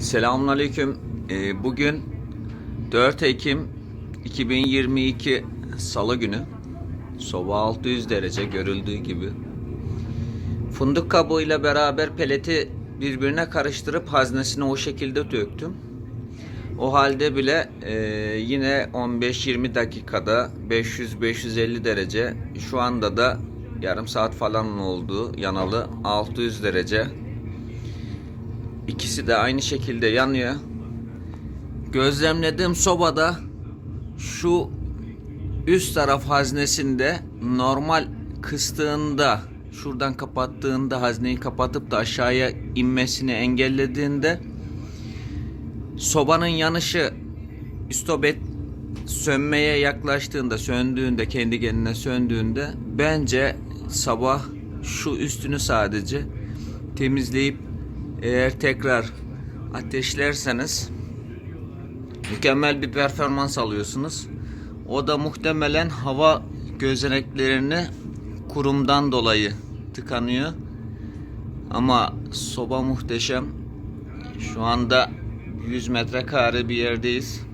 Selamünaleyküm. Ee, bugün 4 Ekim 2022 Salı günü. Soba 600 derece görüldüğü gibi. Fındık kabuğuyla beraber peleti birbirine karıştırıp haznesine o şekilde döktüm. O halde bile e, yine 15-20 dakikada 500-550 derece şu anda da yarım saat falan oldu yanalı 600 derece İkisi de aynı şekilde yanıyor. Gözlemlediğim sobada şu üst taraf haznesinde normal kıstığında şuradan kapattığında hazneyi kapatıp da aşağıya inmesini engellediğinde sobanın yanışı istobet sönmeye yaklaştığında söndüğünde kendi kendine söndüğünde bence sabah şu üstünü sadece temizleyip eğer tekrar ateşlerseniz mükemmel bir performans alıyorsunuz. O da muhtemelen hava gözeneklerini kurumdan dolayı tıkanıyor. Ama soba muhteşem. Şu anda 100 metrekare bir yerdeyiz.